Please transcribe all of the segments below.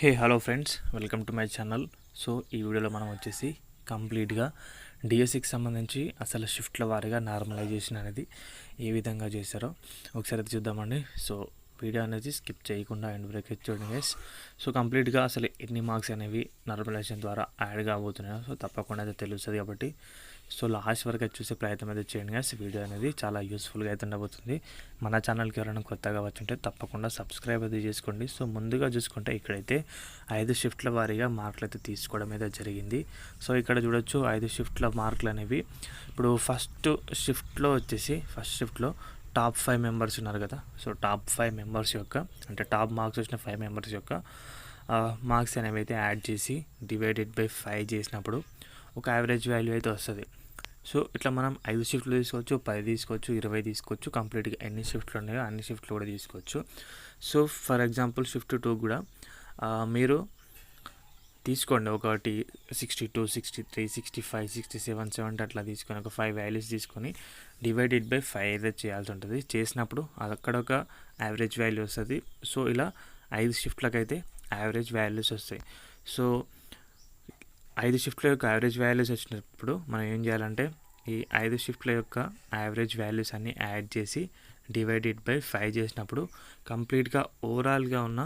Hey hello friends welcome to my channel so ఈ వీడియోలో మనం వచ్చేసి కంప్లీట్గా డిఎస్సికి సంబంధించి అసలు షిఫ్ట్ల వారీగా నార్మలైజేషన్ అనేది ఏ విధంగా చేశారో ఒకసారి అయితే చూద్దామండి. సో వీడియో అనేది స్కిప్ చేయకుండా ఎండ్ బ్రేక్ చూడండి గైస్ సో కంప్లీట్గా అసలు ఎన్ని మార్క్స్ అనేవి నార్మలైజేషన్ ద్వారా యాడ్ కాబోతున్నాయో సో తప్పకుండా అయితే తెలుస్తుంది కాబట్టి. సో లాస్ట్ వరకు చూసే ప్రయత్నం అయితే చేయండి గైస్ వీడియో అనేది చాలా యూస్ఫుల్గా అయితే ఉండబోతుంది. మన ఛానల్కి ఎవరైనా కొత్తగా వచ్చుంటే తప్పకుండా సబ్స్క్రైబ్ అయితే చేసుకోండి. సో ముందుగా చూసుకుంటే ఇక్కడైతే ఐదు షిఫ్ట్ల వారీగా మార్కులు అయితే తీసుకోవడం అయితే జరిగింది. సో ఇక్కడ చూడొచ్చు ఐదు షిఫ్ట్ల మార్కులు అనేవి. ఇప్పుడు ఫస్ట్ షిఫ్ట్లో వచ్చేసి ఫస్ట్ షిఫ్ట్లో టాప్ ఫైవ్ మెంబర్స్ ఉన్నారు కదా. సో టాప్ ఫైవ్ మెంబర్స్ యొక్క అంటే టాప్ మార్క్స్ వచ్చిన ఫైవ్ మెంబర్స్ యొక్క మార్క్స్ అనేవి అయితే యాడ్ చేసి డివైడెడ్ బై ఫైవ్ చేసినప్పుడు ఒక యావరేజ్ వాల్యూ అయితే వస్తుంది. సో ఇట్లా మనం ఐదు షిఫ్ట్లు తీసుకోవచ్చు పది తీసుకోవచ్చు ఇరవై తీసుకోవచ్చు కంప్లీట్గా ఎన్ని షిఫ్ట్లు ఉన్నాయో అన్ని షిఫ్ట్లు కూడా తీసుకోవచ్చు. So for example shift two కూడా మీరు తీసుకోండి. ఒకటి sixty two sixty three sixty five sixty seven seventy అట్లా తీసుకొని ఒక ఫైవ్ వాల్యూస్ తీసుకొని డివైడెడ్ బై ఫైవ్ అయితే చేయాల్సి ఉంటుంది. చేసినప్పుడు అక్కడ ఒక యావరేజ్ వాల్యూ వస్తుంది. సో ఇలా ఐదు షిఫ్ట్లకైతే యావరేజ్ వాల్యూస్ వస్తాయి. సో ఐదు షిఫ్ట్ల యొక్క యావరేజ్ వాల్యూస్ వచ్చినప్పుడు మనం ఏం చేయాలంటే ఈ ఐదు షిఫ్ట్ల యొక్క యావరేజ్ వాల్యూస్ అన్నీ యాడ్ చేసి డివైడెడ్ బై ఫైవ్ చేసినప్పుడు కంప్లీట్గా ఓవరాల్గా ఉన్న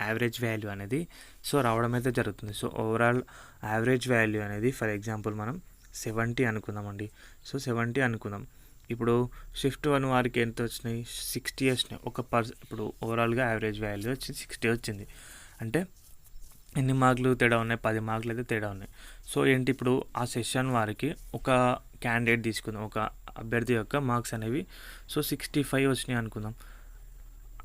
యావరేజ్ వాల్యూ అనేది సో రావడం అయితే జరుగుతుంది. సో ఓవరాల్ యావరేజ్ వాల్యూ అనేది ఫర్ ఎగ్జాంపుల్ మనం సెవెంటీ అనుకుందామండి. సో సెవెంటీ అనుకుందాం. ఇప్పుడు షిఫ్ట్ వన్ వారికి ఎంత వచ్చినాయి? సిక్స్టీ వచ్చినాయి. ఒక పర్స్ ఇప్పుడు ఓవరాల్గా యావరేజ్ వాల్యూ వచ్చి సిక్స్టీ వచ్చింది. అంటే ఎన్ని మార్కులు తేడా ఉన్నాయి? పది మార్కులు అయితే తేడా ఉన్నాయి. సో ఏంటి ఇప్పుడు ఆ సెషన్ వారికి ఒక క్యాండిడేట్ తీసుకుందాం. ఒక అభ్యర్థి యొక్క మార్క్స్ అనేవి సో సిక్స్టీ ఫైవ్ వచ్చినాయి అనుకుందాం.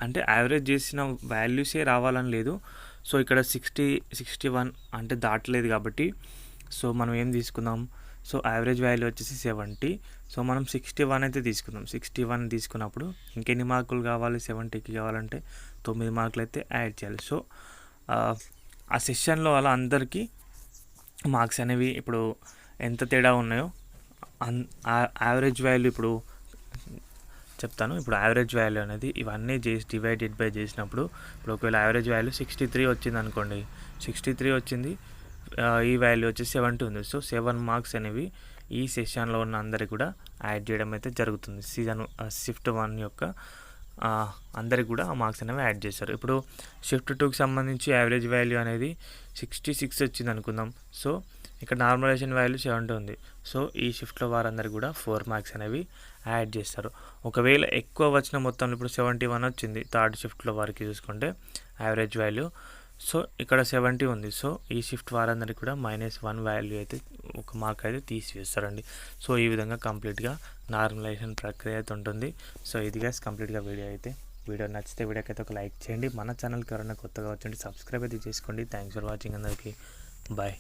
అంటే యావరేజ్ చేసిన వాల్యూసే రావాలని లేదు. సో ఇక్కడ సిక్స్టీ సిక్స్టీ వన్ అంటే దాటలేదు కాబట్టి సో మనం ఏం తీసుకుందాం? సో యావరేజ్ వాల్యూ వచ్చేసి సెవెంటీ సో మనం సిక్స్టీ వన్ అయితే తీసుకుందాం. సిక్స్టీ వన్ తీసుకున్నప్పుడు ఇంకెన్ని మార్కులు కావాలి? సెవెంటీకి కావాలంటే తొమ్మిది మార్కులు అయితే యాడ్ చేయాలి. సో ఆ, సెషన్లో అలా అందరికీ మార్క్స్ అనేవి ఇప్పుడు ఎంత తేడా ఉన్నాయో అన్ యావరేజ్ వాల్యూ ఇప్పుడు చెప్తాను. ఇప్పుడు యావరేజ్ వాల్యూ అనేది ఇవన్నీ చేసి డివైడెడ్ బై చేసినప్పుడు ఇప్పుడు ఒకవేళ యావరేజ్ వాల్యూ సిక్స్టీ త్రీ వచ్చింది అనుకోండి సిక్స్టీ త్రీ వచ్చింది ఈ వాల్యూ వచ్చి సెవెంటీ ఉంది. సో సెవెన్ మార్క్స్ అనేవి ఈ సెషన్లో ఉన్న అందరికి కూడా యాడ్ చేయడం అయితే జరుగుతుంది. సీజన్ షిఫ్ట్ వన్ యొక్క అందరికి కూడా ఆ మార్క్స్ అనేవి యాడ్ చేశారు ఇప్పుడు షిఫ్ట్ టూకి సంబంధించి యావరేజ్ వాల్యూ అనేది సిక్స్టీ సిక్స్ వచ్చింది అనుకుందాం సో ఇక్కడ నార్మలైజేషన్ వాల్యూ సెవెంటీ ఉంది. సో ఈ షిఫ్ట్లో వారందరికి కూడా ఫోర్ మార్క్స్ అనేవి యాడ్ చేస్తారు. ఒకవేళ ఎక్కువ వచ్చిన మొత్తం ఇప్పుడు సెవెంటీ వన్ వచ్చింది థర్డ్ షిఫ్ట్లో వారికి చూసుకుంటే యావరేజ్ వాల్యూ. సో ఇక్కడ సెవెంటీ ఉంది. సో ఈ షిఫ్ట్ వారందరికి కూడా మైనస్ వన్ వాల్యూ అయితే ఒక మార్క్ అయితే తీసివేస్తారండి. సో ఈ విధంగా కంప్లీట్గా నార్మలైజేషన్ ప్రక్రియ అయితే ఉంటుంది. సో ఇది గ్యాస్ కంప్లీట్గా వీడియో అయితే. వీడియో నచ్చితే వీడియోకి అయితే ఒక లైక్ చేయండి. మన ఛానల్కి ఎవరైనా కొత్తగా వచ్చండి సబ్స్క్రైబ్ అయితే చేసుకోండి. థ్యాంక్స్ ఫర్ వాచింగ్ అందరికీ. బాయ్